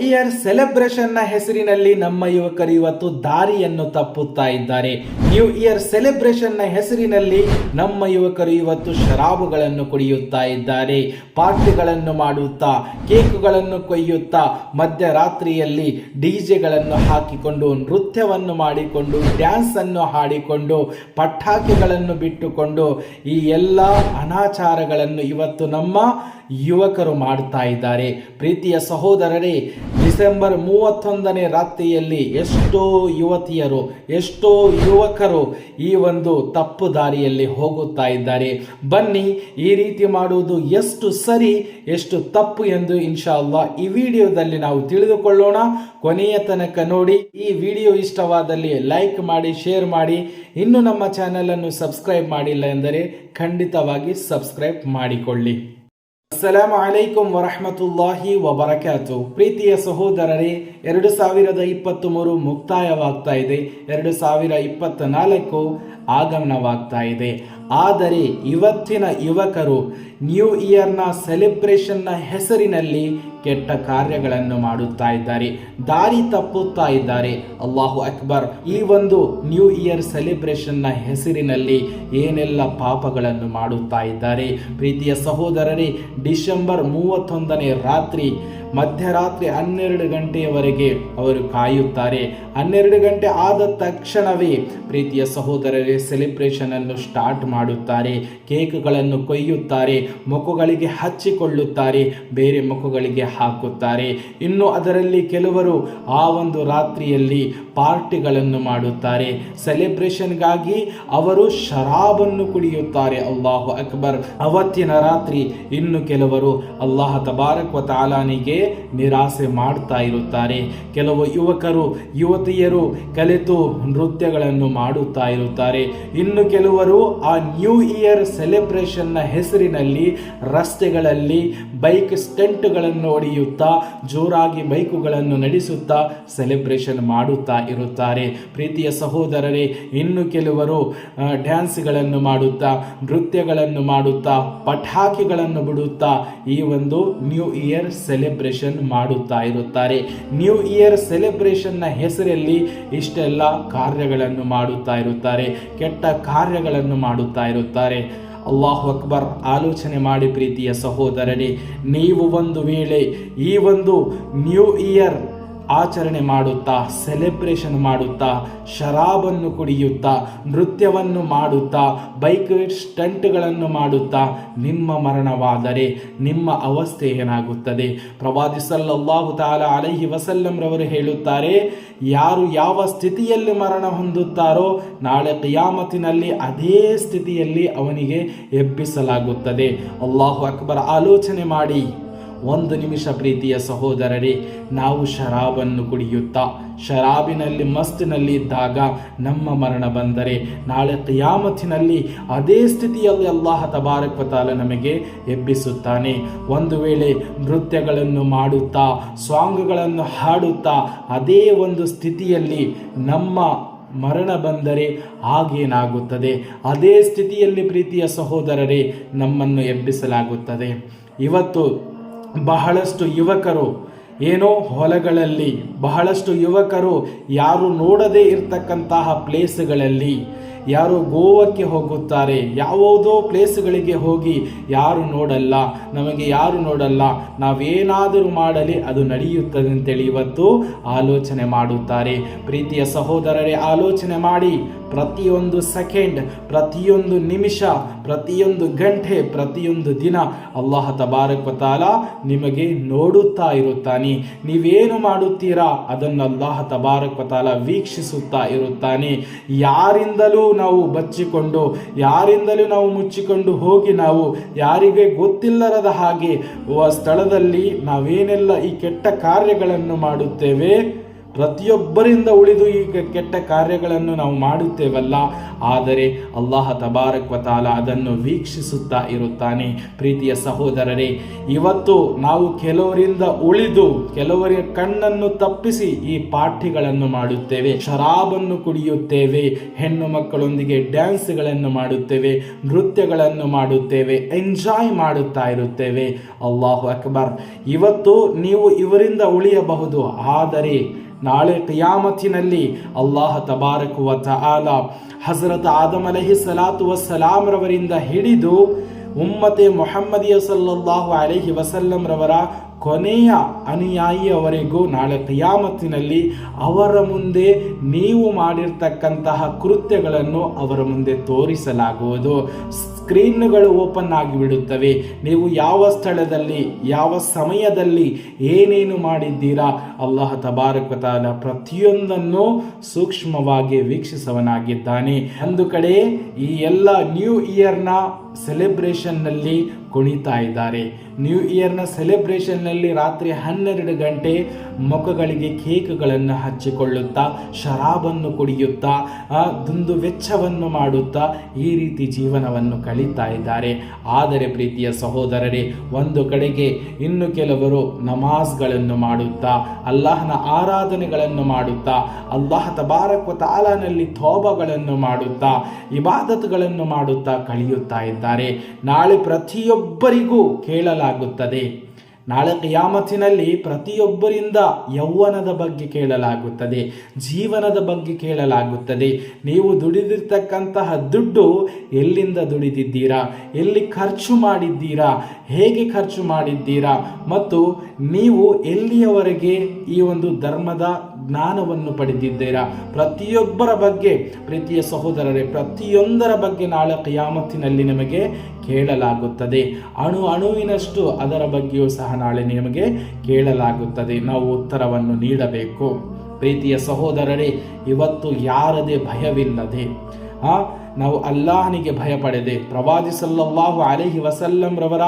ಇಯರ್ನ ಹೆಸರಿನಲ್ಲಿ ನಮ್ಮ ಯುವಕರು ಇವತ್ತು ದಾರಿಯನ್ನು ತಪ್ಪುತ್ತಾ ಇದ್ದಾರೆ. ನ್ಯೂ ಇಯರ್ ಸೆಲೆಬ್ರೇಷನ್ನ ಹೆಸರಿನಲ್ಲಿ ನಮ್ಮ ಯುವಕರು ಇವತ್ತು ಶರಾಬುಗಳನ್ನು ಕುಡಿಯುತ್ತಾ ಇದ್ದಾರೆ. ಪಾರ್ಟಿಗಳನ್ನು ಮಾಡುತ್ತಾ, ಕೇಕುಗಳನ್ನು ಕೊಯ್ಯುತ್ತಾ, ಮಧ್ಯರಾತ್ರಿಯಲ್ಲಿ ಡಿಜೆಗಳನ್ನು ಹಾಕಿಕೊಂಡು, ನೃತ್ಯವನ್ನು ಮಾಡಿಕೊಂಡು, ಡ್ಯಾನ್ಸ್ ಅನ್ನು ಹಾಡಿಕೊಂಡು, ಪಟಾಕಿಗಳನ್ನು ಬಿಟ್ಟುಕೊಂಡು ಈ ಎಲ್ಲ ಅನಾಚಾರಗಳನ್ನು ಇವತ್ತು ನಮ್ಮ ಯುವಕರು ಮಾಡ್ತಾ ಇದ್ದಾರೆ. ಪ್ರೀತಿಯ ಸಹೋದರರೇ, ಡಿಸೆಂಬರ್ ಮೂವತ್ತೊಂದನೇ ರಾತ್ರಿಯಲ್ಲಿ ಎಷ್ಟೋ ಯುವತಿಯರು, ಎಷ್ಟೋ ಯುವಕರು ಈ ಒಂದು ತಪ್ಪು ದಾರಿಯಲ್ಲಿ ಹೋಗುತ್ತಾ ಇದ್ದಾರೆ. ಬನ್ನಿ, ಈ ರೀತಿ ಮಾಡುವುದು ಎಷ್ಟು ಸರಿ, ಎಷ್ಟು ತಪ್ಪು ಎಂದು ಇನ್ಶಾ ಈ ವಿಡಿಯೋದಲ್ಲಿ ನಾವು ತಿಳಿದುಕೊಳ್ಳೋಣ. ಕೊನೆಯ ತನಕ ನೋಡಿ, ಈ ವಿಡಿಯೋ ಇಷ್ಟವಾದಲ್ಲಿ ಲೈಕ್ ಮಾಡಿ, ಶೇರ್ ಮಾಡಿ. ಇನ್ನು ನಮ್ಮ ಚಾನೆಲ್ ಅನ್ನು ಸಬ್ಸ್ಕ್ರೈಬ್ ಮಾಡಿಲ್ಲ ಎಂದರೆ ಖಂಡಿತವಾಗಿ ಸಬ್ಸ್ಕ್ರೈಬ್ ಮಾಡಿಕೊಳ್ಳಿ. ಅಸ್ಸಲಾಮು ಅಲೈಕುಂ ವರಹಮತುಲ್ಲಾಹಿ ವಬರಕಾತು ಪ್ರೀತಿಯ ಸಹೋದರರೇ, ಎರಡು ಸಾವಿರದ ಇಪ್ಪತ್ತ್ ಮೂರು ಮುಕ್ತಾಯವಾಗ್ತಾ ಇದೆ. ಎರಡು ಸಾವಿರ ಇಪ್ಪತ್ತ ನಾಲ್ಕು ಆಗಮನವಾಗ್ತಾ ಇದೆ. ಆದರೆ ಇವತ್ತಿನ ಯುವಕರು ನ್ಯೂ ಇಯರ್ನ ಸೆಲೆಬ್ರೇಷನ್ನ ಹೆಸರಿನಲ್ಲಿ ಕೆಟ್ಟ ಕಾರ್ಯಗಳನ್ನು ಮಾಡುತ್ತಾ ಇದ್ದಾರೆ. ದಾರಿ ತಪ್ಪುತ್ತಾ ಇದ್ದಾರೆ. ಅಲ್ಲಾಹು ಅಕ್ಬರ್ ಈ ಒಂದು ನ್ಯೂ ಇಯರ್ ಸೆಲೆಬ್ರೇಷನ್ನ ಹೆಸರಿನಲ್ಲಿ ಏನೆಲ್ಲ ಪಾಪಗಳನ್ನು ಮಾಡುತ್ತಾ ಇದ್ದಾರೆ. ಪ್ರೀತಿಯ ಸಹೋದರರೇ, ಡಿಸೆಂಬರ್ ಮೂವತ್ತೊಂದನೇ ರಾತ್ರಿ ಮಧ್ಯರಾತ್ರಿ ಹನ್ನೆರಡು ಗಂಟೆಯವರೆಗೆ ಅವರು ಕಾಯುತ್ತಾರೆ. ಹನ್ನೆರಡು ಗಂಟೆ ಆದ ತಕ್ಷಣವೇ ಪ್ರೀತಿಯ ಸಹೋದರರೇ ಸೆಲೆಬ್ರೇಷನ್ ಅನ್ನು ಸ್ಟಾರ್ಟ್ ಮಾಡುತ್ತಾರೆ. ಕೇಕ್ಗಳನ್ನು ಕೊಯ್ಯುತ್ತಾರೆ, ಮುಖಗಳಿಗೆ ಹಚ್ಚಿಕೊಳ್ಳುತ್ತಾರೆ, ಬೇರೆ ಮುಖಗಳಿಗೆ ಹಾಕುತ್ತಾರೆ. ಇನ್ನು ಅದರಲ್ಲಿ ಕೆಲವರು ಆ ಒಂದು ರಾತ್ರಿಯಲ್ಲಿ ಪಾರ್ಟಿಗಳನ್ನು ಮಾಡುತ್ತಾರೆ. ಸೆಲೆಬ್ರೇಷನ್ಗಾಗಿ ಅವರು ಶರಾಬನ್ನು ಕುಡಿಯುತ್ತಾರೆ. ಅಲ್ಲಾಹು ಅಕ್ಬರ್ ಅವತ್ತಿನ ರಾತ್ರಿ ಇನ್ನು ಕೆಲವರು ಅಲ್ಲಾಹ ತಬಾರಕ್ ವ ತಾಲಾನಿಗೆ ನಿರಾಸೆ ಮಾಡ್ತಾ ಇರುತ್ತಾರೆ. ಕೆಲವು ಯುವಕರು, ಯುವತಿಯರು ಕಲಿತು ನೃತ್ಯಗಳನ್ನು ಮಾಡುತ್ತಾ ಇರುತ್ತಾರೆ. ಇನ್ನು ಕೆಲವರು ಆ ನ್ಯೂ ಇಯರ್ ಸೆಲೆಬ್ರೇಷನ್ನ ಹೆಸರಿನಲ್ಲಿ ರಸ್ತೆಗಳಲ್ಲಿ ಬೈಕ್ ಸ್ಟೆಂಟ್ಗಳನ್ನು ಹೊಡೆಯುತ್ತಾ, ಜೋರಾಗಿ ಬೈಕುಗಳನ್ನು ನಡೆಸುತ್ತಾ ಸೆಲೆಬ್ರೇಷನ್ ಮಾಡುತ್ತಾ ಇರುತ್ತಾರೆ. ಪ್ರೀತಿಯ ಸಹೋದರರೇ, ಇನ್ನು ಕೆಲವರು ಡ್ಯಾನ್ಸ್ಗಳನ್ನು ಮಾಡುತ್ತಾ, ನೃತ್ಯಗಳನ್ನು ಮಾಡುತ್ತಾ, ಪಟಾಕಿಗಳನ್ನು ಬಿಡುತ್ತಾ ಈ ಒಂದು ನ್ಯೂ ಇಯರ್ ಸೆಲೆಬ್ರೇಷನ್ ಮಾಡುತ್ತಾ ಇರುತ್ತಾರೆ. ನ್ಯೂ ಇಯರ್ ಸೆಲೆಬ್ರೇಷನ್ನ ಹೆಸರಲ್ಲಿ ಇಷ್ಟೆಲ್ಲ ಕಾರ್ಯಗಳನ್ನು ಮಾಡುತ್ತಾ ಇರುತ್ತಾರೆ. ಕೆಟ್ಟ ಕಾರ್ಯಗಳನ್ನು ಮಾಡುತ್ತಾ ಇರುತ್ತಾರೆ. ಅಲ್ಲಾಹು ಅಕ್ಬರ್ ಆಲೋಚನೆ ಮಾಡಿ ಪ್ರೀತಿಯ ಸಹೋದರನೇ, ನೀವು ಒಂದು ವೇಳೆ ಈ ಒಂದು ನ್ಯೂ ಇಯರ್ ಆಚರಣೆ ಮಾಡುತ್ತಾ ಸೆಲೆಬ್ರೇಷನ್ ಮಾಡುತ್ತಾ, ಶರಾಬನ್ನು ಕುಡಿಯುತ್ತಾ, ನೃತ್ಯವನ್ನು ಮಾಡುತ್ತಾ ಬೈಕ್ ಸ್ಟಂಟ್ಗಳನ್ನು ಮಾಡುತ್ತಾ, ನಿಮ್ಮ ಮರಣವಾದರೆ ನಿಮ್ಮ ಅವಸ್ಥೆ ಏನಾಗುತ್ತದೆ? ಪ್ರವಾದಿ ಸಲ್ಲಲ್ಲಾಹು ತಾಲ ಅಲೈಹಿ ವಸಲ್ಲಂರವರು ಹೇಳುತ್ತಾರೆ, ಯಾರು ಯಾವ ಸ್ಥಿತಿಯಲ್ಲಿ ಮರಣ ಹೊಂದುತ್ತಾರೋ, ನಾಳೆ ಕಿಯಾಮತಿನಲ್ಲಿ ಅದೇ ಸ್ಥಿತಿಯಲ್ಲಿ ಅವನಿಗೆ ಎಬ್ಬಿಸಲಾಗುತ್ತದೆ. ಅಲ್ಲಾಹು ಅಕ್ಬರ್, ಆಲೋಚನೆ ಮಾಡಿ. ಒಂದು ನಿಮಿಷ ಪ್ರೀತಿಯ ಸಹೋದರರೇ, ನಾವು ಶರಾಬನ್ನು ಕುಡಿಯುತ್ತಾ, ಶರಾಬಿನಲ್ಲಿ ಮಸ್ತಿನಲ್ಲಿ ಇದ್ದಾಗ ನಮ್ಮ ಮರಣ ಬಂದರೆ, ನಾಳೆ ಕಯಾಮತ್ತಿನಲ್ಲಿ ಅದೇ ಸ್ಥಿತಿಯಲ್ಲಿ ಅಲ್ಲಾಹ ತಬಾರಕ್ ವತಾಲ ನಮಗೆ ಎಬ್ಬಿಸುತ್ತಾನೆ. ಒಂದು ವೇಳೆ ನೃತ್ಯಗಳನ್ನು ಮಾಡುತ್ತಾ ಸಾಂಗ್ಗಳನ್ನು ಹಾಡುತ್ತಾ, ಅದೇ ಒಂದು ಸ್ಥಿತಿಯಲ್ಲಿ ನಮ್ಮ ಮರಣ ಬಂದರೆ ಆಗೇನಾಗುತ್ತದೆ? ಅದೇ ಸ್ಥಿತಿಯಲ್ಲಿ ಪ್ರೀತಿಯ ಸಹೋದರರೇ, ನಮ್ಮನ್ನು ಎಬ್ಬಿಸಲಾಗುತ್ತದೆ. ಇವತ್ತು ಬಹಳಷ್ಟು ಯುವಕರು, ಏನೋ ಹೊಲಗಳಲ್ಲಿ ಬಹಳಷ್ಟು ಯುವಕರು ಯಾರು ನೋಡದೇ ಇರತಕ್ಕಂತಹ ಪ್ಲೇಸ್ಗಳಲ್ಲಿ, ಯಾರು ಗೋವಾಕ್ಕೆ ಹೋಗುತ್ತಾರೆ, ಯಾವುದೋ ಪ್ಲೇಸ್ಗಳಿಗೆ ಹೋಗಿ ಯಾರು ನೋಡಲ್ಲ, ನಮಗೆ ಯಾರು ನೋಡಲ್ಲ, ನಾವೇನಾದರೂ ಮಾಡಲಿ ಅದು ನಡೆಯುತ್ತದೆ ಅಂತೇಳಿ ಇವತ್ತು ಆಲೋಚನೆ ಮಾಡುತ್ತಾರೆ. ಪ್ರೀತಿಯ ಸಹೋದರರೇ, ಆಲೋಚನೆ ಮಾಡಿ. ಪ್ರತಿಯೊಂದು ಸೆಕೆಂಡ್, ಪ್ರತಿಯೊಂದು ನಿಮಿಷ, ಪ್ರತಿಯೊಂದು ಗಂಟೆ, ಪ್ರತಿಯೊಂದು ದಿನ ಅಲ್ಲಾಹ ತಬಾರಕ್ ತಾಲ ನಿಮಗೆ ನೋಡುತ್ತಾ ಇರುತ್ತಾನೆ. ನೀವೇನು ಮಾಡುತ್ತೀರಾ? ಅದನ್ನು ಅಲ್ಲಾಹ ತಬಾರಕ್ ತಾಲ ವೀಕ್ಷಿಸುತ್ತಾ ಇರುತ್ತಾನೆ. ಯಾರಿಂದಲೂ ನಾವು ಬಚ್ಚಿಕೊಂಡು, ಯಾರಿಂದಲೂ ನಾವು ಮುಚ್ಚಿಕೊಂಡು ಹೋಗಿ ನಾವು ಯಾರಿಗೆ ಗೊತ್ತಿಲ್ಲರದ ಹಾಗೆ ಸ್ಥಳದಲ್ಲಿ ನಾವೇನೆಲ್ಲ ಈ ಕೆಟ್ಟ ಕಾರ್ಯಗಳನ್ನು ಮಾಡುತ್ತೇವೆ? ಪ್ರತಿಯೊಬ್ಬರಿಂದ ಉಳಿದು ಈ ಕೆಟ್ಟ ಕಾರ್ಯಗಳನ್ನು ನಾವು ಮಾಡುತ್ತೇವಲ್ಲ. ಆದರೆ ಅಲ್ಲಾಹ ತಬಾರಕ್ವತಾಲ ಅದನ್ನು ವೀಕ್ಷಿಸುತ್ತಾ ಇರುತ್ತಾನೆ. ಪ್ರೀತಿಯ ಸಹೋದರರೇ, ಇವತ್ತು ನಾವು ಕೆಲವರಿಂದ ಉಳಿದು, ಕೆಲವರ ಕಣ್ಣನ್ನು ತಪ್ಪಿಸಿ ಈ ಪಾಠಿಗಳನ್ನು ಮಾಡುತ್ತೇವೆ. ಶರಾಬನ್ನು ಕುಡಿಯುತ್ತೇವೆ, ಹೆಣ್ಣು ಮಕ್ಕಳೊಂದಿಗೆ ಡ್ಯಾನ್ಸ್ಗಳನ್ನು ಮಾಡುತ್ತೇವೆ, ನೃತ್ಯಗಳನ್ನು ಮಾಡುತ್ತೇವೆ, ಎಂಜಾಯ್ ಮಾಡುತ್ತಾ ಇರುತ್ತೇವೆ. ಅಲ್ಲಾಹು ಅಕ್ಬರ್, ಇವತ್ತು ನೀವು ಇವರಿಂದ ಉಳಿಯಬಹುದು. ಆದರೆ ನಾಳೆ ಕಿಯಾಮತಿನಲ್ಲಿ ಅಲ್ಲಾಹ ತಬಾರಕುವ ವ ತಆಲ ಹಜರತ್ ಆದಮ್ ಅಲಹಿ ಸಲಾತು ವಸಲಾಮ್ರವರಿಂದ ರವರಿಂದ ಹಿಡಿದು ಉಮ್ಮತೆ ಮೊಹಮ್ಮದಿಯ ಸಲ್ಲಲ್ಲಾಹು ಅಲಹಿ ವಸಲ್ಲಂ ರವರ ಕೊನೆಯ ಅನುಯಾಯಿಯವರೆಗೂ ನಾಳೆ ಕಿಯಾಮತ್ತಿನಲ್ಲಿ ಅವರ ಮುಂದೆ ನೀವು ಮಾಡಿರ್ತಕ್ಕಂತಹ ಕೃತ್ಯಗಳನ್ನು ಅವರ ಮುಂದೆ ತೋರಿಸಲಾಗುವುದು. ಸ್ಕ್ರೀನ್ಗಳು ಓಪನ್ ಆಗಿಬಿಡುತ್ತವೆ. ನೀವು ಯಾವ ಸ್ಥಳದಲ್ಲಿ, ಯಾವ ಸಮಯದಲ್ಲಿ ಏನೇನು ಮಾಡಿದ್ದೀರಾ ಅಲ್ಲಾಹ ತಬಾರಕತಾಲ ಪ್ರತಿಯೊಂದನ್ನು ಸೂಕ್ಷ್ಮವಾಗಿ ವೀಕ್ಷಿಸವನಾಗಿದ್ದಾನೆ. ಒಂದು ಕಡೆ ಈ ಎಲ್ಲ ನ್ಯೂ ಇಯರ್ನ ಸೆಲೆಬ್ರೇಷನ್ನಲ್ಲಿ ಕುಣಿತಾ ಇದ್ದಾರೆ. ನ್ಯೂ ಇಯರ್ನ ಸೆಲೆಬ್ರೇಷನ್ನಲ್ಲಿ ರಾತ್ರಿ ಹನ್ನೆರಡು ಗಂಟೆ ಮುಖಗಳಿಗೆ ಕೇಕ್ಗಳನ್ನು ಹಚ್ಚಿಕೊಳ್ಳುತ್ತಾ, ಶರಾಬನ್ನು ಕುಡಿಯುತ್ತಾ ದುಂದು ವೆಚ್ಚವನ್ನು ಮಾಡುತ್ತಾ ಈ ರೀತಿ ಜೀವನವನ್ನು ಕಳೀತಾ ಇದ್ದಾರೆ. ಆದರೆ ಪ್ರೀತಿಯ ಸಹೋದರರೇ, ಒಂದು ಕಡೆಗೆ ಇನ್ನು ಕೆಲವರು ನಮಾಜ್ಗಳನ್ನು ಮಾಡುತ್ತಾ, ಅಲ್ಲಾಹನ ಆರಾಧನೆಗಳನ್ನು ಮಾಡುತ್ತಾ, ಅಲ್ಲಾಹ ತಬಾರಕ್ವ ತಾಲಾನಲ್ಲಿ ಥೋಬಗಳನ್ನು ಮಾಡುತ್ತಾ, ಇಬಾದತ್ಗಳನ್ನು ಮಾಡುತ್ತಾ ಕಳೆಯುತ್ತಾ ಇದ್ದಾರೆ. ನಾಳೆ ಪ್ರತಿಯೊಬ್ಬರಿಗೂ ಕೇಳಲಾಗುತ್ತದೆ. ನಾಳೆ ಕಿಯಾಮತ್ತಿನಲ್ಲಿ ಪ್ರತಿಯೊಬ್ಬರಿಂದ ಯೌವನದ ಬಗ್ಗೆ ಕೇಳಲಾಗುತ್ತದೆ, ಜೀವನದ ಬಗ್ಗೆ ಕೇಳಲಾಗುತ್ತದೆ. ನೀವು ದುಡಿದಿರ್ತಕ್ಕಂತಹ ದುಡ್ಡು ಎಲ್ಲಿಂದ ದುಡಿದಿದ್ದೀರಾ? ಎಲ್ಲಿ ಖರ್ಚು ಮಾಡಿದ್ದೀರಾ? ಹೇಗೆ ಖರ್ಚು ಮಾಡಿದ್ದೀರಾ? ಮತ್ತು ನೀವು ಎಲ್ಲಿಯವರೆಗೆ ಈ ಒಂದು ಧರ್ಮದ ಜ್ಞಾನವನ್ನು ಪಡೆದಿದ್ದೀರಾ? ಪ್ರತಿಯೊಬ್ಬರ ಬಗ್ಗೆ, ಪ್ರೀತಿಯ ಸಹೋದರರೇ, ಪ್ರತಿಯೊಂದರ ಬಗ್ಗೆ ನಾಳೆ ಕಯಾಮತ್ತಿನಲ್ಲಿ ನಿಮಗೆ ಕೇಳಲಾಗುತ್ತದೆ. ಅಣು ಅಣುವಿನಷ್ಟು ಅದರ ಬಗ್ಗೆಯೂ ಸಹ ನಾಳೆ ನಿಮಗೆ ಕೇಳಲಾಗುತ್ತದೆ. ನಾವು ಉತ್ತರವನ್ನು ನೀಡಬೇಕು. ಪ್ರೀತಿಯ ಸಹೋದರರೇ, ಇವತ್ತು ಯಾರದೇ ಭಯವಿಲ್ಲದೆ, ಆ, ನಾವು ಅಲ್ಲಾಹನಿಗೆ ಭಯಪಡದೆ, ಪ್ರವಾದಿ ಸಲ್ಲಲ್ಲಾಹು ಅಲೈಹಿ ವಸಲ್ಲಂ ರವರ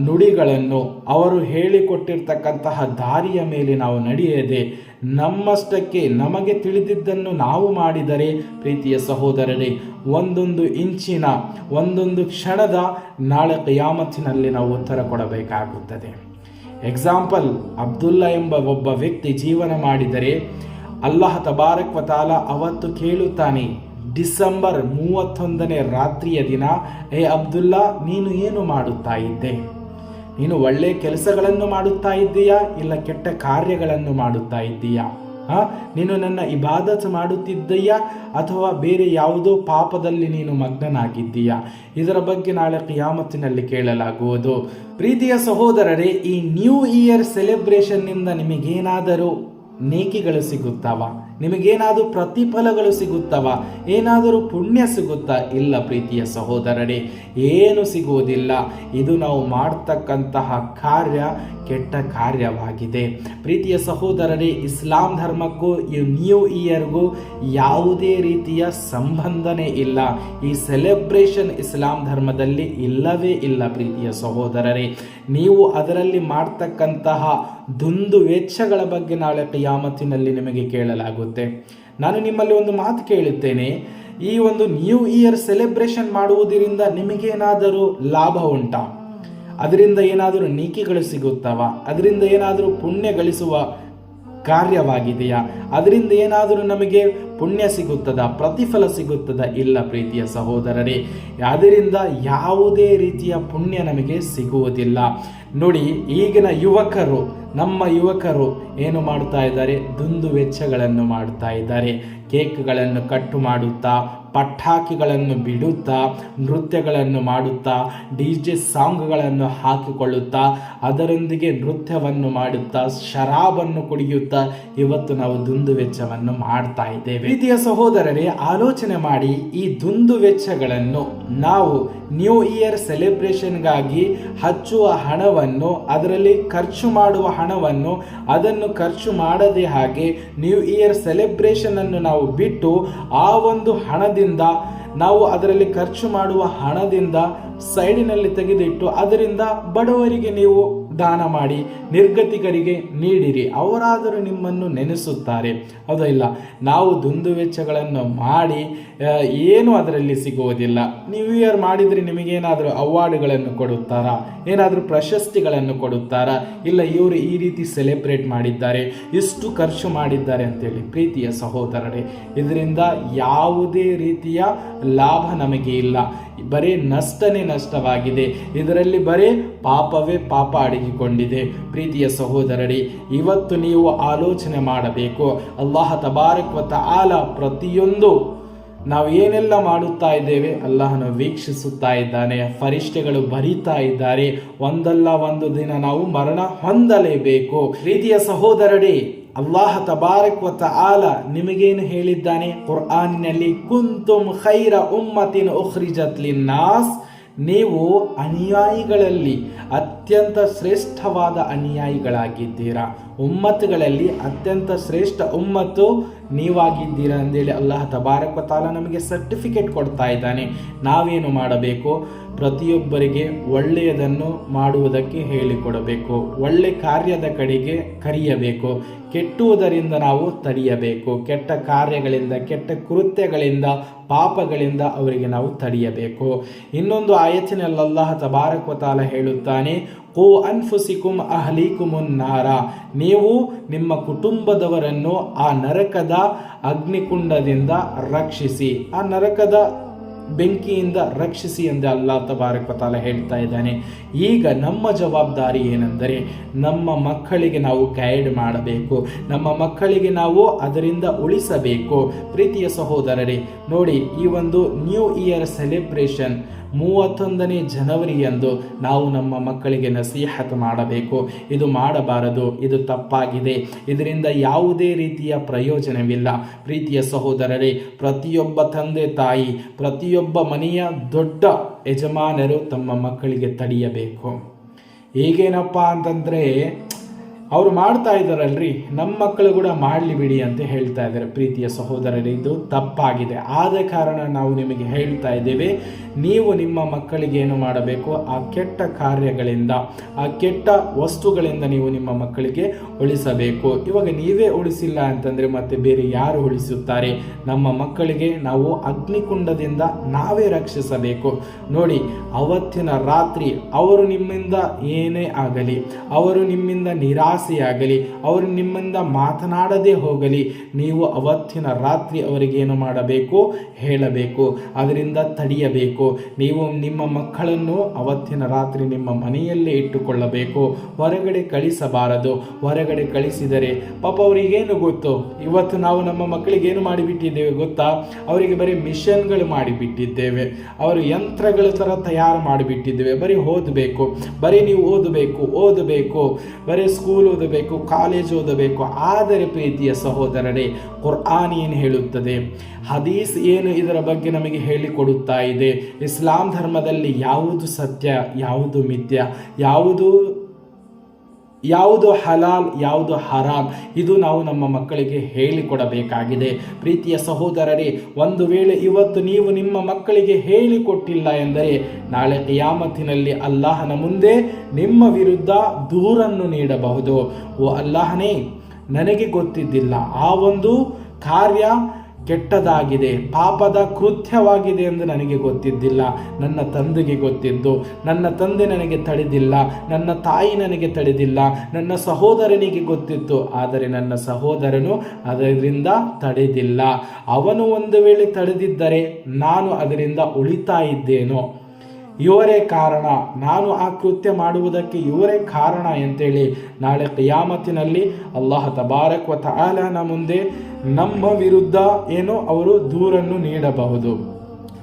ನುಡಿಗಳನ್ನು ಅವರು ಹೇಳಿಕೊಟ್ಟಿರ್ತಕ್ಕಂತಹ ದಾರಿಯ ಮೇಲೆ ನಾವು ನಡೆಯದೆ ನಮ್ಮಷ್ಟಕ್ಕೆ ನಮಗೆ ತಿಳಿದಿದ್ದನ್ನು ನಾವು ಮಾಡಿದರೆ, ಪ್ರೀತಿಯ ಸಹೋದರರೇ, ಒಂದೊಂದು ಇಂಚಿನ, ಒಂದೊಂದು ಕ್ಷಣದ ನಾಳೆ ಕಯಾಮತ್ತಿನಲ್ಲಿ ನಾವು ಉತ್ತರ ಕೊಡಬೇಕಾಗುತ್ತದೆ. ಎಕ್ಸಾಂಪಲ್ ಅಬ್ದುಲ್ಲಾ ಎಂಬ ಒಬ್ಬ ವ್ಯಕ್ತಿ ಜೀವನ ಮಾಡಿದರೆ, ಅಲ್ಲಾಹ ತಬಾರಕ್ ವತಾಲ ಅವತ್ತು ಕೇಳುತ್ತಾನೆ, ಡಿಸೆಂಬರ್ ಮೂವತ್ತೊಂದನೇ ರಾತ್ರಿಯ ದಿನ, ಏ ಅಬ್ದುಲ್ಲಾ, ನೀನು ಏನು ಮಾಡುತ್ತಾ ಇದ್ದೆ? ನೀನು ಒಳ್ಳೆಯ ಕೆಲಸಗಳನ್ನು ಮಾಡುತ್ತಾ ಇದ್ದೀಯಾ? ಇಲ್ಲ ಕೆಟ್ಟ ಕಾರ್ಯಗಳನ್ನು ಮಾಡುತ್ತಾ ಇದ್ದೀಯಾ? ಹಾ, ನೀನು ನನ್ನ ಇಬಾದತ್ ಮಾಡುತ್ತಿದ್ದೀಯಾ? ಅಥವಾ ಬೇರೆ ಯಾವುದೋ ಪಾಪದಲ್ಲಿ ನೀನು ಮಗ್ನನಾಗಿದ್ದೀಯಾ? ಇದರ ಬಗ್ಗೆ ನಾಳೆ ಕಿಯಾಮತ್ತಿನಲ್ಲಿ ಕೇಳಲಾಗುವುದು. ಪ್ರೀತಿಯ ಸಹೋದರರೇ, ಈ ನ್ಯೂ ಇಯರ್ ಸೆಲೆಬ್ರೇಷನ್ನಿಂದ ನಿಮಗೇನಾದರೂ ನೇಕಿಗಳು ಸಿಗುತ್ತವ? ನಿಮಗೇನಾದರೂ ಪ್ರತಿಫಲಗಳು ಸಿಗುತ್ತವ? ಏನಾದರೂ ಪುಣ್ಯ ಸಿಗುತ್ತಾ? ಇಲ್ಲ ಪ್ರೀತಿಯ ಸಹೋದರರೇ ಏನು ಸಿಗುವುದಿಲ್ಲ. ಇದು ನಾವು ಮಾಡ್ತಕ್ಕಂತಹ ಕಾರ್ಯ, ಕೆಟ್ಟ ಕಾರ್ಯವಾಗಿದೆ. ಪ್ರೀತಿಯ ಸಹೋದರರೇ ಇಸ್ಲಾಂ ಧರ್ಮಕ್ಕೂ ಈ ನ್ಯೂ ಇಯರ್ಗೂ ಯಾವುದೇ ರೀತಿಯ ಸಂಬಂಧನೇ ಇಲ್ಲ. ಈ ಸೆಲೆಬ್ರೇಷನ್ ಇಸ್ಲಾಂ ಧರ್ಮದಲ್ಲಿ ಇಲ್ಲವೇ ಇಲ್ಲ ಪ್ರೀತಿಯ ಸಹೋದರರೇ ನೀವು ಅದರಲ್ಲಿ ಮಾಡ್ತಕ್ಕಂತಹ ದುಂದು ವೆಚ್ಚಗಳ ಬಗ್ಗೆ ನಾಳೆ ಕಿಯಾಮತ್ತಿನಲ್ಲಿ ನಿಮಗೆ ಕೇಳಲಾಗುತ್ತೆ ನಾನು ನಿಮ್ಮಲ್ಲಿ ಒಂದು ಮಾತು ಕೇಳುತ್ತೇನೆ. ಈ ಒಂದು ನ್ಯೂ ಇಯರ್ ಸೆಲೆಬ್ರೇಷನ್ ಮಾಡುವುದರಿಂದ ನಿಮಗೇನಾದರೂ ಲಾಭ ಉಂಟಾ? ಅದರಿಂದ ಏನಾದರೂ ನೀಕಿಗಳು ಸಿಗುತ್ತವ? ಅದರಿಂದ ಏನಾದರೂ ಪುಣ್ಯ ಗಳಿಸುವ ಕಾರ್ಯವಾಗಿದೆಯಾ? ಅದರಿಂದ ಏನಾದರೂ ನಮಗೆ ಪುಣ್ಯ ಸಿಗುತ್ತದ? ಪ್ರತಿಫಲ ಸಿಗುತ್ತದ? ಇಲ್ಲ ಪ್ರೀತಿಯ ಸಹೋದರರೇ ಅದರಿಂದ ಯಾವುದೇ ರೀತಿಯ ಪುಣ್ಯ ನಮಗೆ ಸಿಗುವುದಿಲ್ಲ. ನೋಡಿ, ಈಗಿನ ಯುವಕರು, ನಮ್ಮ ಯುವಕರು ಏನು ಮಾಡ್ತಾ ಇದ್ದಾರೆ? ದುಂದು ವೆಚ್ಚಗಳನ್ನು ಮಾಡ್ತಾ ಇದ್ದಾರೆ. ಕೇಕ್ಗಳನ್ನು ಕಟ್ಟು ಮಾಡುತ್ತಾ ಪಟಾಕಿಗಳನ್ನು ಬಿಡುತ್ತಾ, ನೃತ್ಯಗಳನ್ನು ಮಾಡುತ್ತಾ, ಡಿ ಜೆ ಸಾಂಗ್ಗಳನ್ನು ಹಾಕಿಕೊಳ್ಳುತ್ತಾ, ಅದರೊಂದಿಗೆ ನೃತ್ಯವನ್ನು ಮಾಡುತ್ತಾ, ಶರಾಬನ್ನು ಕುಡಿಯುತ್ತಾ ಇವತ್ತು ನಾವು ದುಂದು ವೆಚ್ಚವನ್ನು ಮಾಡ್ತಾ ಇದ್ದೇವೆ. ಪ್ರೀತಿಯ ಸಹೋದರರೇ, ಆಲೋಚನೆ ಮಾಡಿ ಈ ದುಂದು ವೆಚ್ಚಗಳನ್ನು ನಾವು ನ್ಯೂ ಇಯರ್ ಸೆಲೆಬ್ರೇಷನ್ಗಾಗಿ ಹಚ್ಚುವ ಹಣವನ್ನು, ಅದರಲ್ಲಿ ಖರ್ಚು ಮಾಡುವ ಹಣವನ್ನು, ಅದನ್ನು ಖರ್ಚು ಮಾಡದೆ ಹಾಗೆ ನ್ಯೂ ಇಯರ್ ಸೆಲೆಬ್ರೇಷನ್ ಅನ್ನು ನಾವು ಬಿಟ್ಟು ಆ ಒಂದು ಹಣದಿಂದ ನಾವು ಅದರಲ್ಲಿ ಖರ್ಚು ಮಾಡುವ ಹಣದಿಂದ ಸೈಡಿನಲ್ಲಿ ತೆಗೆದಿಟ್ಟು ಅದರಿಂದ ಬಡವರಿಗೆ ನೀವು ದಾನ ಮಾಡಿ ನಿರ್ಗತಿಕರಿಗೆ ನೀಡಿರಿ. ಅವರಾದರೂ ನಿಮ್ಮನ್ನು ನೆನೆಸುತ್ತಾರೆ. ಹೌದಾ ಇಲ್ಲ, ನಾವು ದುಂದು ವೆಚ್ಚಗಳನ್ನು ಮಾಡಿ ಏನು ಅದರಲ್ಲಿ ಸಿಗುವುದಿಲ್ಲ. ನ್ಯೂ ಇಯರ್ ಮಾಡಿದರೆ ನಿಮಗೇನಾದರೂ ಅವಾರ್ಡ್ಗಳನ್ನು ಕೊಡುತ್ತಾರಾ? ಏನಾದರೂ ಪ್ರಶಸ್ತಿಗಳನ್ನು ಕೊಡುತ್ತಾರಾ? ಇಲ್ಲ, ಇವರು ಈ ರೀತಿ ಸೆಲೆಬ್ರೇಟ್ ಮಾಡಿದ್ದಾರೆ, ಇಷ್ಟು ಖರ್ಚು ಮಾಡಿದ್ದಾರೆ ಅಂತೇಳಿ ಪ್ರೀತಿಯ ಸಹೋದರರೇ, ಇದರಿಂದ ಯಾವುದೇ ರೀತಿಯ ಲಾಭ ನಮಗೆ ಇಲ್ಲ. ಬರೀ ನಷ್ಟನೇ ನಷ್ಟವಾಗಿದೆ. ಇದರಲ್ಲಿ ಬರೀ ಪಾಪವೇ ಪಾಪ ಅಡಗಿಕೊಂಡಿದೆ. ಪ್ರೀತಿಯ ಸಹೋದರರಿ, ಇವತ್ತು ನೀವು ಆಲೋಚನೆ ಮಾಡಬೇಕು. ಅಲ್ಲಾಹ ತಬಾರಕ್ವತ ಆಲ ಪ್ರತಿಯೊಂದು ನಾವು ಏನೆಲ್ಲ ಮಾಡುತ್ತಾ ಇದ್ದೇವೆ, ಅಲ್ಲಾಹನು ವೀಕ್ಷಿಸುತ್ತಾ ಇದ್ದಾನೆ ಫರಿಷ್ಠೆಗಳು ಬರೀತಾ ಇದ್ದಾರೆ. ಒಂದಲ್ಲ ಒಂದು ದಿನ ನಾವು ಮರಣ ಹೊಂದಲೇಬೇಕು. ಪ್ರೀತಿಯ ಸಹೋದರರೇ ಅಲ್ಲಾಹ ತಬಾರಕ್ ವತ ಆಲ ನಿಮಗೇನು ಹೇಳಿದ್ದಾನೆ? ಕುರ್ಆನಿನಲ್ಲಿ ಕುಂತುಮ್ ಖೈರ ಉಮ್ಮತಿನ್ ಉಖ್ರಿಜತ್ ಲಿನ್ನಾಸ್. ನೀವು ಅನುಯಾಯಿಗಳಲ್ಲಿ ಅತ್ಯಂತ ಶ್ರೇಷ್ಠವಾದ ಅನುಯಾಯಿಗಳಾಗಿದ್ದೀರಾ? ಉಮ್ಮತ್ತುಗಳಲ್ಲಿ ಅತ್ಯಂತ ಶ್ರೇಷ್ಠ ಉಮ್ಮತ್ತು ನೀವಾಗಿದ್ದೀರಾ? ಅಂದೇಳಿ ಅಲ್ಲಾಹ ತಬಾರಕ್ ತಾಲ ನಮಗೆ ಸರ್ಟಿಫಿಕೇಟ್ ಕೊಡ್ತಾ ಇದ್ದಾನೆ. ನಾವೇನು ಮಾಡಬೇಕು? ಪ್ರತಿಯೊಬ್ಬರಿಗೆ ಒಳ್ಳೆಯದನ್ನು ಮಾಡುವುದಕ್ಕೆ ಹೇಳಿಕೊಡಬೇಕು. ಒಳ್ಳೆ ಕಾರ್ಯದ ಕಡೆಗೆ ಕರೆಯಬೇಕು. ಕೆಟ್ಟುವುದರಿಂದ ನಾವು ತಡೆಯಬೇಕು. ಕೆಟ್ಟ ಕಾರ್ಯಗಳಿಂದ, ಕೆಟ್ಟ ಕೃತ್ಯಗಳಿಂದ, ಪಾಪಗಳಿಂದ ಅವರಿಗೆ ನಾವು ತಡೆಯಬೇಕು. ಇನ್ನೊಂದು ಆಯತಿನಲ್ಲಿ ತಬಾರಕ್ವತಾಲ ತಬಾರಕ್ ವತಾಲ ಹೇಳುತ್ತಾನೆ, ಕೋ ಅನ್ಫುಸಿಕುಮ್ ಅಹ್ಲೀಕುಮುನ್ ನಾರ. ನೀವು ನಿಮ್ಮ ಕುಟುಂಬದವರನ್ನು ಆ ನರಕದ ಅಗ್ನಿಕುಂಡದಿಂದ ರಕ್ಷಿಸಿ. ಆ ನರಕದ ಬೆಂಕಿಯಿಂದ ರಕ್ಷಿಸಿ ಎಂದು ಅಲ್ಲಾ ತಬಾರಕ್ ಹೇಳ್ತಾ ಇದ್ದಾನೆ. ಈಗ ನಮ್ಮ ಜವಾಬ್ದಾರಿ ಏನೆಂದರೆ ನಮ್ಮ ಮಕ್ಕಳಿಗೆ ನಾವು ಗೈಡ್ ಮಾಡಬೇಕು. ನಮ್ಮ ಮಕ್ಕಳಿಗೆ ನಾವು ಅದರಿಂದ ಉಳಿಸಬೇಕು. ಪ್ರೀತಿಯ ಸಹೋದರರೇ, ನೋಡಿ ಈ ಒಂದು ನ್ಯೂ ಇಯರ್ ಸೆಲೆಬ್ರೇಷನ್ ಮೂವತ್ತೊಂದನೇ ಜನವರಿಯಂದು ನಾವು ನಮ್ಮ ಮಕ್ಕಳಿಗೆ ನಸೀಹತ್ ಮಾಡಬೇಕು. ಇದು ಮಾಡಬಾರದು, ಇದು ತಪ್ಪಾಗಿದೆ. ಇದರಿಂದ ಯಾವುದೇ ರೀತಿಯ ಪ್ರಯೋಜನವಿಲ್ಲ. ಪ್ರೀತಿಯ ಸಹೋದರರೇ, ಪ್ರತಿಯೊಬ್ಬ ತಂದೆ ತಾಯಿ, ಪ್ರತಿಯೊಬ್ಬ ಮನೆಯ ದೊಡ್ಡ ಯಜಮಾನರು ತಮ್ಮ ಮಕ್ಕಳಿಗೆ ತಡೆಯಬೇಕು. ಈಗೇನಪ್ಪ ಅಂತಂದರೆ ಅವರು ಮಾಡ್ತಾ ಇದ್ದಾರಲ್ರಿ ನಮ್ಮ ಮಕ್ಕಳು ಕೂಡ ಮಾಡಲಿ ಬಿಡಿ ಅಂತ ಹೇಳ್ತಾ ಇದ್ದಾರೆ ಪ್ರೀತಿಯ ಸಹೋದರರೇ, ಇದು ತಪ್ಪಾಗಿದೆ. ಆದ ಕಾರಣ ನಾವು ನಿಮಗೆ ಹೇಳ್ತಾ ಇದ್ದೇವೆ, ನೀವು ನಿಮ್ಮ ಮಕ್ಕಳಿಗೆ ಏನು ಮಾಡಬೇಕು? ಆ ಕೆಟ್ಟ ಕಾರ್ಯಗಳಿಂದ, ಆ ಕೆಟ್ಟ ವಸ್ತುಗಳಿಂದ ನೀವು ನಿಮ್ಮ ಮಕ್ಕಳಿಗೆ ಉಳಿಸಬೇಕು. ಇವಾಗ ನೀವೇ ಉಳಿಸಿಲ್ಲ ಅಂತಂದರೆ ಮತ್ತೆ ಬೇರೆ ಯಾರು ಉಳಿಸುತ್ತಾರೆ? ನಮ್ಮ ಮಕ್ಕಳಿಗೆ ನಾವು ಅಗ್ನಿಕುಂಡದಿಂದ ನಾವೇ ರಕ್ಷಿಸಬೇಕು. ನೋಡಿ, ಅವತ್ತಿನ ರಾತ್ರಿ ಅವರು ನಿಮ್ಮಿಂದ ಏನೇ ಆಗಲಿ, ಅವರು ನಿಮ್ಮಿಂದ ನಿರಾಸೆಯಾಗಲಿ, ಅವರು ನಿಮ್ಮಿಂದ ಮಾತನಾಡದೇ ಹೋಗಲಿ, ನೀವು ಅವತ್ತಿನ ರಾತ್ರಿ ಅವರಿಗೆ ಏನು ಮಾಡಬೇಕು? ಹೇಳಬೇಕು. ಅದರಿಂದ ತಡೆಯಬೇಕು. ನೀವು ನಿಮ್ಮ ಮಕ್ಕಳನ್ನು ಅವತ್ತಿನ ರಾತ್ರಿ ನಿಮ್ಮ ಮನೆಯಲ್ಲೇ ಇಟ್ಟುಕೊಳ್ಳಬೇಕು. ಹೊರಗಡೆ ಕಳಿಸಬಾರದು. ಹೊರಗಡೆ ಕಳಿಸಿದರೆ ಪಾಪ ಅವರಿಗೇನು ಗೊತ್ತು? ಇವತ್ತು ನಾವು ನಮ್ಮ ಮಕ್ಕಳಿಗೆ ಏನು ಮಾಡಿಬಿಟ್ಟಿದ್ದೇವೆ ಗೊತ್ತಾ? ಅವರಿಗೆ ಬರೀ ಮಿಷನ್ಗಳು ಮಾಡಿಬಿಟ್ಟಿದ್ದೇವೆ. ಅವರು ಯಂತ್ರಗಳ ಥರ ತಯಾರು ಮಾಡಿಬಿಟ್ಟಿದ್ದೇವೆ. ಬರೀ ಓದಬೇಕು. ಬರೀ ನೀವು ಓದಬೇಕು ಓದಬೇಕು. ಬರೀ ಸ್ಕೂಲ್ ಓದಬೇಕು ಕಾಲೇಜ್ ಓದಬೇಕು, ಆದರೆ ಪ್ರೀತಿಯ ಸಹೋದರರೇ ಕುರ್ಆನ್ ಏನು ಹೇಳುತ್ತದೆ? ಹದೀಸ್ ಏನು ಇದರ ಬಗ್ಗೆ ನಮಗೆ ಹೇಳಿಕೊಡುತ್ತಾ ಇದೆ? ಇಸ್ಲಾಂ ಧರ್ಮದಲ್ಲಿ ಯಾವುದು ಸತ್ಯ, ಯಾವುದು ಮಿಥ್ಯ, ಯಾವುದು ಯಾವುದು ಹಲಾಲ್, ಯಾವುದು ಹರಾಮ್. ಇದು ನಾವು ನಮ್ಮ ಮಕ್ಕಳಿಗೆ ಹೇಳಿಕೊಡಬೇಕಾಗಿದೆ. ಪ್ರೀತಿಯ ಸಹೋದರರೇ, ಒಂದು ವೇಳೆ ಇವತ್ತು ನೀವು ನಿಮ್ಮ ಮಕ್ಕಳಿಗೆ ಹೇಳಿಕೊಟ್ಟಿಲ್ಲ ಎಂದರೆ ನಾಳೆ ಕಿಯಾಮತ್ತಿನಲ್ಲಿ ಅಲ್ಲಾಹನ ಮುಂದೆ ನಿಮ್ಮ ವಿರುದ್ಧ ದೂರನ್ನು ನೀಡಬಹುದು. ಓ ಅಲ್ಲಾಹನೇ, ನನಗೆ ಗೊತ್ತಿದ್ದಿಲ್ಲ. ಆ ಒಂದು ಕಾರ್ಯ ಕೆಟ್ಟದಾಗಿದೆ, ಪಾಪದ ಕೃತ್ಯವಾಗಿದೆ ಎಂದು ನನಗೆ ಗೊತ್ತಿದ್ದಿಲ್ಲ. ನನ್ನ ತಂದೆಗೆ ಗೊತ್ತಿದ್ದು, ನನ್ನ ತಂದೆ ನನಗೆ ತಡೆದಿಲ್ಲ, ನನ್ನ ತಾಯಿ ನನಗೆ ತಡೆದಿಲ್ಲ, ನನ್ನ ಸಹೋದರನಿಗೆ ಗೊತ್ತಿತ್ತು. ಆದರೆ ನನ್ನ ಸಹೋದರನು ಅದರಿಂದ ತಡೆದಿಲ್ಲ. ಅವನು ಒಂದು ವೇಳೆ ತಡೆದಿದ್ದರೆ ನಾನು ಅದರಿಂದ ಉಳಿತಾ ಇದ್ದೇನೋ ಇವರೇ ಕಾರಣ. ನಾನು ಆ ಕೃತ್ಯ ಮಾಡುವುದಕ್ಕೆ ಇವರೇ ಕಾರಣ ಅಂತೇಳಿ ನಾಳೆ ಕಿಯಾಮತ್ತಿನಲ್ಲಿ ಅಲ್ಲಾಹ ತಬಾರಕ್ ವ ತಾಲನ ಮುಂದೆ ನಮ್ಮ ವಿರುದ್ಧ ಏನು ಅವರು ದೂರನ್ನು ನೀಡಬಹುದು.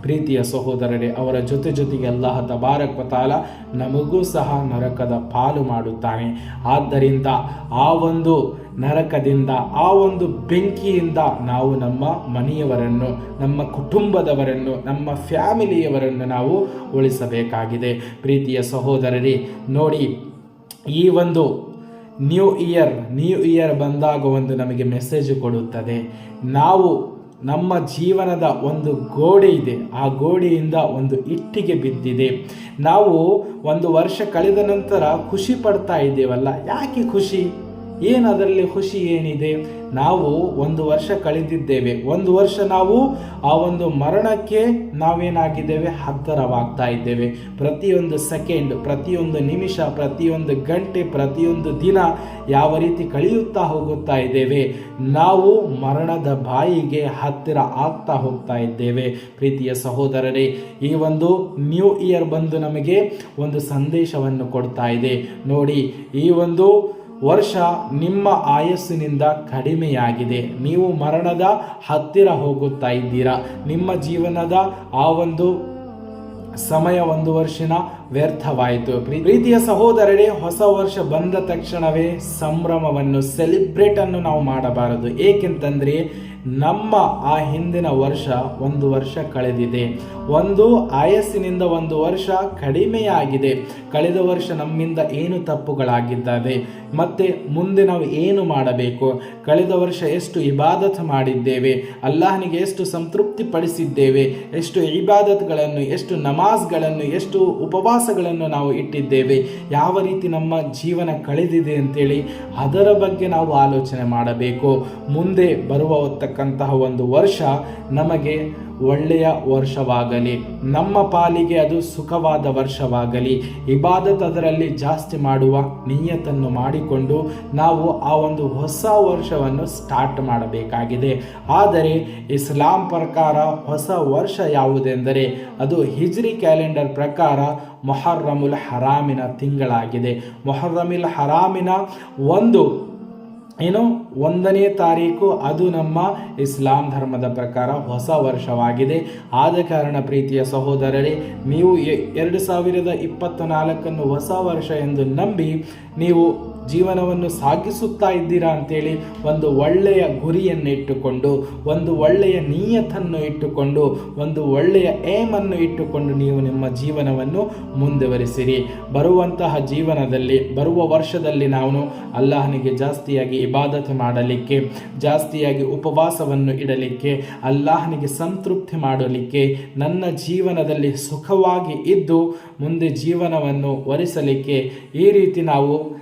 ಪ್ರೀತಿಯ ಸಹೋದರರೇ, ಅವರ ಜೊತೆ ಜೊತೆಗೆ ಅಲ್ಲಾಹ ತಬಾರಕ್ ವ ತಾಲ ನಮಗೂ ಸಹ ನರಕದ ಪಾಲು ಮಾಡುತ್ತಾನೆ. ಆದ್ದರಿಂದ ಆ ಒಂದು ನರಕದಿಂದ, ಆ ಒಂದು ಬೆಂಕಿಯಿಂದ ನಾವು ನಮ್ಮ ಮನೆಯವರನ್ನು, ನಮ್ಮ ಕುಟುಂಬದವರನ್ನು, ನಮ್ಮ ಫ್ಯಾಮಿಲಿಯವರನ್ನು ನಾವು ಉಳಿಸಬೇಕಾಗಿದೆ. ಪ್ರೀತಿಯ ಸಹೋದರರೇ, ನೋಡಿ, ಈ ಒಂದು ನ್ಯೂ ಇಯರ್ ನ್ಯೂ ಇಯರ್ ಬಂದಾಗ ಒಂದು ನಮಗೆ ಮೆಸೇಜ್ ಕೊಡುತ್ತದೆ. ನಾವು ನಮ್ಮ ಜೀವನದ ಒಂದು ಗೋಡೆ ಇದೆ. ಆ ಗೋಡೆಯಿಂದ ಒಂದು ಇಟ್ಟಿಗೆ ಬಿದ್ದಿದೆ. ನಾವು ಒಂದು ವರ್ಷ ಕಳೆದ ನಂತರ ಖುಷಿ ಪಡ್ತಾ ಇದ್ದೇವಲ್ಲ. ಯಾಕೆ ಖುಷಿ? ಏನು ಅದರಲ್ಲಿ ಖುಷಿ ಏನಿದೆ? ನಾವು ಒಂದು ವರ್ಷ ಕಳೆದಿದ್ದೇವೆ. ಒಂದು ವರ್ಷ ನಾವು ಆ ಒಂದು ಮರಣಕ್ಕೆ ನಾವೇನಾಗಿದ್ದೇವೆ? ಹತ್ತರವಾಗ್ತಾ ಇದ್ದೇವೆ. ಪ್ರತಿಯೊಂದು ಸೆಕೆಂಡ್, ಪ್ರತಿಯೊಂದು ನಿಮಿಷ, ಪ್ರತಿಯೊಂದು ಗಂಟೆ, ಪ್ರತಿಯೊಂದು ದಿನ ಯಾವ ರೀತಿ ಕಳೆಯುತ್ತಾ ಹೋಗುತ್ತಾ ಇದ್ದೇವೆ? ನಾವು ಮರಣದ ಬಾಯಿಗೆ ಹತ್ತಿರ ಆಗ್ತಾ ಹೋಗ್ತಾ ಇದ್ದೇವೆ. ಪ್ರೀತಿಯ ಸಹೋದರರೇ, ಈ ಒಂದು ನ್ಯೂ ಇಯರ್ ಬಂದು ನಮಗೆ ಒಂದು ಸಂದೇಶವನ್ನು ಕೊಡ್ತಾ ಇದೆ. ನೋಡಿ, ಈ ಒಂದು ವರ್ಷ ನಿಮ್ಮ ಆಯಸ್ಸಿನಿಂದ ಕಡಿಮೆಯಾಗಿದೆ. ನೀವು ಮರಣದ ಹತ್ತಿರ ಹೋಗುತ್ತಾ ಇದ್ದೀರಾ. ನಿಮ್ಮ ಜೀವನದ ಆ ಒಂದು ಸಮಯ ಒಂದು ವರ್ಷನ ವ್ಯರ್ಥವಾಯಿತು. ಪ್ರೀತಿಯ ಸಹೋದರರೇ, ಹೊಸ ವರ್ಷ ಬಂದ ತಕ್ಷಣವೇ ಸಂಭ್ರಮವನ್ನು ಸೆಲಿಬ್ರೇಟ್ ಅನ್ನು ನಾವು ಮಾಡಬಾರದು. ಏಕೆಂತಂದ್ರೆ ನಮ್ಮ ಆ ಹಿಂದಿನ ವರ್ಷ ಒಂದು ವರ್ಷ ಕಳೆದಿದೆ. ಒಂದು ಆಯಸ್ಸಿನಿಂದ ಒಂದು ವರ್ಷ ಕಡಿಮೆಯಾಗಿದೆ. ಕಳೆದ ವರ್ಷ ನಮ್ಮಿಂದ ಏನು ತಪ್ಪುಗಳಾಗಿದ್ದಾವೆ? ಮತ್ತೆ ಮುಂದೆ ನಾವು ಏನು ಮಾಡಬೇಕು? ಕಳೆದ ವರ್ಷ ಎಷ್ಟು ಇಬಾದತ್ ಮಾಡಿದ್ದೇವೆ? ಅಲ್ಲಾಹನಿಗೆ ಎಷ್ಟು ಸಂತೃಪ್ತಿ ಪಡಿಸಿದ್ದೇವೆ ಎಷ್ಟು ಇಬಾದತ್ಗಳನ್ನು, ಎಷ್ಟು ನಮಾಜ್ಗಳನ್ನು, ಎಷ್ಟು ಉಪವಾಸಗಳನ್ನು ನಾವು ಇಟ್ಟಿದ್ದೇವೆ? ಯಾವ ರೀತಿ ನಮ್ಮ ಜೀವನ ಕಳೆದಿದೆ ಅಂತೇಳಿ ಅದರ ಬಗ್ಗೆ ನಾವು ಆಲೋಚನೆ ಮಾಡಬೇಕು. ಮುಂದೆ ಬರುವತಕ್ಕಂತಹ ಒಂದು ವರ್ಷ ನಮಗೆ ಒಳ್ಳೆಯ ವರ್ಷವಾಗಲಿ, ನಮ್ಮ ಪಾಲಿಗೆ ಅದು ಸುಖವಾದ ವರ್ಷವಾಗಲಿ, ಇಬಾದತ್ ಅದರಲ್ಲಿ ಜಾಸ್ತಿ ಮಾಡುವ ನಿಯತನ್ನು ಮಾಡಿಕೊಂಡು ನಾವು ಆ ಒಂದು ಹೊಸ ವರ್ಷವನ್ನು ಸ್ಟಾರ್ಟ್ ಮಾಡಬೇಕಾಗಿದೆ. ಆದರೆ ಇಸ್ಲಾಂ ಪ್ರಕಾರ ಹೊಸ ವರ್ಷ ಯಾವುದೆಂದರೆ ಅದು ಹಿಜ್ರಿ ಕ್ಯಾಲೆಂಡರ್ ಪ್ರಕಾರ ಮೊಹರ್ರಮುಲ್ ಹರಾಮಿನ ತಿಂಗಳಾಗಿದೆ. ಮೊಹರ್ರಮಿಲ್ ಹರಾಮಿನ ಒಂದು ಏನು? ಒಂದನೇ ತಾರೀಕು ಅದು ನಮ್ಮ ಇಸ್ಲಾಂ ಧರ್ಮದ ಪ್ರಕಾರ ಹೊಸ ವರ್ಷವಾಗಿದೆ. ಆದ ಕಾರಣ ಪ್ರೀತಿಯ ಸಹೋದರರೇ, ನೀವು ಎರಡು ಸಾವಿರದ ಇಪ್ಪತ್ತ ನಾಲ್ಕನ್ನು ಹೊಸ ವರ್ಷ ಎಂದು ನಂಬಿ, ನೀವು ಜೀವನವನ್ನು ಸಾಗಿಸುತ್ತಾ ಇದ್ದೀರಾ ಅಂತೇಳಿ ಒಂದು ಒಳ್ಳೆಯ ಗುರಿಯನ್ನು ಇಟ್ಟುಕೊಂಡು ಒಂದು ಒಳ್ಳೆಯ ನಿಯತನ್ನು ಇಟ್ಟುಕೊಂಡು, ಒಂದು ಒಳ್ಳೆಯ ಏಮನ್ನು ಇಟ್ಟುಕೊಂಡು ನೀವು ನಿಮ್ಮ ಜೀವನವನ್ನು ಮುಂದುವರಿಸಿರಿ. ಬರುವಂತಹ ಜೀವನದಲ್ಲಿ, ಬರುವ ವರ್ಷದಲ್ಲಿ ನಾವು ಅಲ್ಲಾಹನಿಗೆ ಜಾಸ್ತಿಯಾಗಿ ಇಬಾದತ್ ಮಾಡಲಿಕ್ಕೆ, ಜಾಸ್ತಿಯಾಗಿ ಉಪವಾಸವನ್ನು ಇಡಲಿಕ್ಕೆ, ಅಲ್ಲಾಹನಿಗೆ ಸಂತೃಪ್ತಿ ಮಾಡಲಿಕ್ಕೆ, ನನ್ನ ಜೀವನದಲ್ಲಿ ಸುಖವಾಗಿ ಇದ್ದು ಮುಂದೆ ಜೀವನವನ್ನು ಒರೆಸಲಿಕ್ಕೆ ಈ ರೀತಿ ನಾವು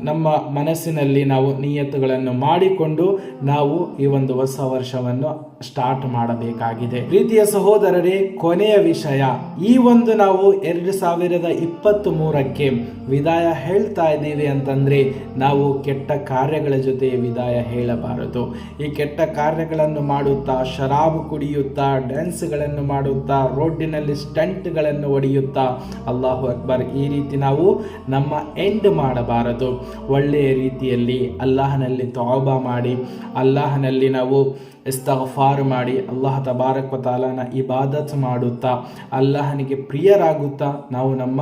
ನಮ್ಮ ಮನಸ್ಸಿನಲ್ಲಿ ನಾವು ನಿಯತ್ತುಗಳನ್ನು ಮಾಡಿಕೊಂಡು ನಾವು ಈ ಒಂದು ಹೊಸ ವರ್ಷವನ್ನು ಸ್ಟಾರ್ಟ್ ಮಾಡಬೇಕಾಗಿದೆ. ಪ್ರೀತಿಯ ಸಹೋದರರೇ, ಕೊನೆಯ ವಿಷಯ. ಈ ಒಂದು ನಾವು ಎರಡು ಸಾವಿರದ ಇಪ್ಪತ್ತ್ ಮೂರಕ್ಕೆ ವಿದಾಯ ಹೇಳ್ತಾ ಇದ್ದೀವಿ ಅಂತಂದ್ರೆ, ನಾವು ಕೆಟ್ಟ ಕಾರ್ಯಗಳ ಜೊತೆ ವಿದಾಯ ಹೇಳಬಾರದು. ಈ ಕೆಟ್ಟ ಕಾರ್ಯಗಳನ್ನು ಮಾಡುತ್ತಾ, ಶರಾಬು ಕುಡಿಯುತ್ತಾ ಡ್ಯಾನ್ಸ್ಗಳನ್ನು ಮಾಡುತ್ತಾ ರೋಡಿನಲ್ಲಿ ಸ್ಟಂಟ್ಗಳನ್ನು ಹೊಡೆಯುತ್ತಾ, ಅಲ್ಲಾಹು ಅಕ್ಬರ್ ಈ ರೀತಿ ನಾವು ನಮ್ಮ ಎಂಡ್ ಮಾಡಬಾರದು. ಒಳ್ಳೆಯ ರೀತಿಯಲ್ಲಿ ಅಲ್ಲಾಹನಲ್ಲಿ ತೌಬಾ ಮಾಡಿ, ಅಲ್ಲಾಹನಲ್ಲಿ ನಾವು ಇಸ್ತಫಾರ್ ಮಾಡಿ ಅಲ್ಲಾಹ ತಬಾರಕ್ವತಾಲನ ಇಬಾದತ್ ಮಾಡುತ್ತಾ, ಅಲ್ಲಾಹನಿಗೆ ಪ್ರಿಯರಾಗುತ್ತಾ ನಾವು ನಮ್ಮ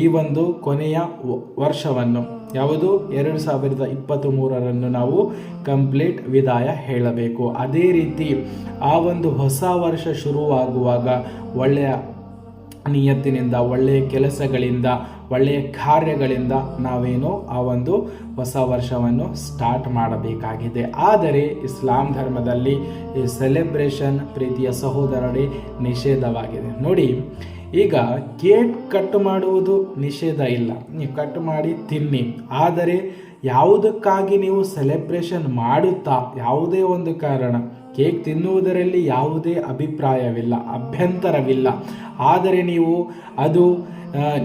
ಈ ಒಂದು ಕೊನೆಯ ವರ್ಷವನ್ನು, ಯಾವುದು? ಎರಡು ಸಾವಿರದ ಇಪ್ಪತ್ತ್ ಮೂರರನ್ನು ನಾವು ಕಂಪ್ಲೀಟ್ ವಿದಾಯ ಹೇಳಬೇಕು. ಅದೇ ರೀತಿ ಆ ಒಂದು ಹೊಸ ವರ್ಷ ಶುರುವಾಗುವಾಗ ಒಳ್ಳೆಯ ನಿಯತ್ತಿನಿಂದ ಒಳ್ಳೆಯ ಕೆಲಸಗಳಿಂದ, ಒಳ್ಳೆಯ ಕಾರ್ಯಗಳಿಂದ ನಾವೇನು ಆ ಒಂದು ಹೊಸ ವರ್ಷವನ್ನು ಸ್ಟಾರ್ಟ್ ಮಾಡಬೇಕಾಗಿದೆ. ಆದರೆ ಇಸ್ಲಾಂ ಧರ್ಮದಲ್ಲಿ ಈ ಸೆಲೆಬ್ರೇಷನ್ ಪ್ರೀತಿಯ ಸಹೋದರರೇ ನಿಷೇಧವಾಗಿದೆ. ನೋಡಿ, ಈಗ ಕೇಕ್ ಕಟ್ ಮಾಡುವುದು ನಿಷೇಧ ಇಲ್ಲ. ನೀವು ಕಟ್ ಮಾಡಿ ತಿನ್ನಿ. ಆದರೆ ಯಾವುದಕ್ಕಾಗಿ ನೀವು ಸೆಲೆಬ್ರೇಷನ್ ಮಾಡುತ್ತಾ? ಯಾವುದೇ ಒಂದು ಕಾರಣ. ಕೇಕ್ ತಿನ್ನುವುದರಲ್ಲಿ ಯಾವುದೇ ಅಭಿಪ್ರಾಯವಿಲ್ಲ, ಅಭ್ಯಂತರವಿಲ್ಲ. ಆದರೆ ನೀವು ಅದು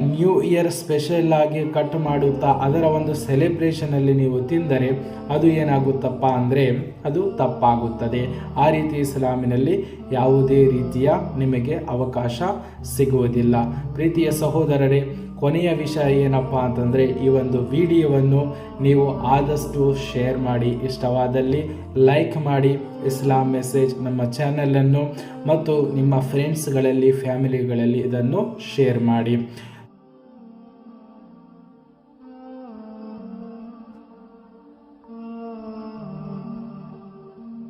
ನ್ಯೂ ಇಯರ್ ಸ್ಪೆಷಲ್ ಆಗಿ ಕಟ್ ಮಾಡುತ್ತಾ ಅದರ ಒಂದು ಸೆಲೆಬ್ರೇಷನಲ್ಲಿ ನೀವು ತಿಂದರೆ ಅದು ಏನಾಗುತ್ತಪ್ಪ ಅಂದರೆ ಅದು ತಪ್ಪಾಗುತ್ತದೆ. ಆ ರೀತಿ ಇಸ್ಲಾಮಿನಲ್ಲಿ ಯಾವುದೇ ರೀತಿಯ ನಿಮಗೆ ಅವಕಾಶ ಸಿಗುವುದಿಲ್ಲ. ಪ್ರೀತಿಯ ಸಹೋದರರೇ ಕೊನೆಯ ವಿಷಯ ಏನಪ್ಪ ಅಂತಂದರೆ ಈ ಒಂದು ವಿಡಿಯೋವನ್ನು ನೀವು ಆದಷ್ಟು ಶೇರ್ ಮಾಡಿ, ಇಷ್ಟವಾದಲ್ಲಿ ಲೈಕ್ ಮಾಡಿ, ಇಸ್ಲಾಂ ಮೆಸೇಜ್ ನಮ್ಮ ಚಾನಲನ್ನು ಮತ್ತು ನಿಮ್ಮ ಫ್ರೆಂಡ್ಸ್ಗಳಲ್ಲಿ ಫ್ಯಾಮಿಲಿಗಳಲ್ಲಿ ಇದನ್ನು ಶೇರ್ ಮಾಡಿ.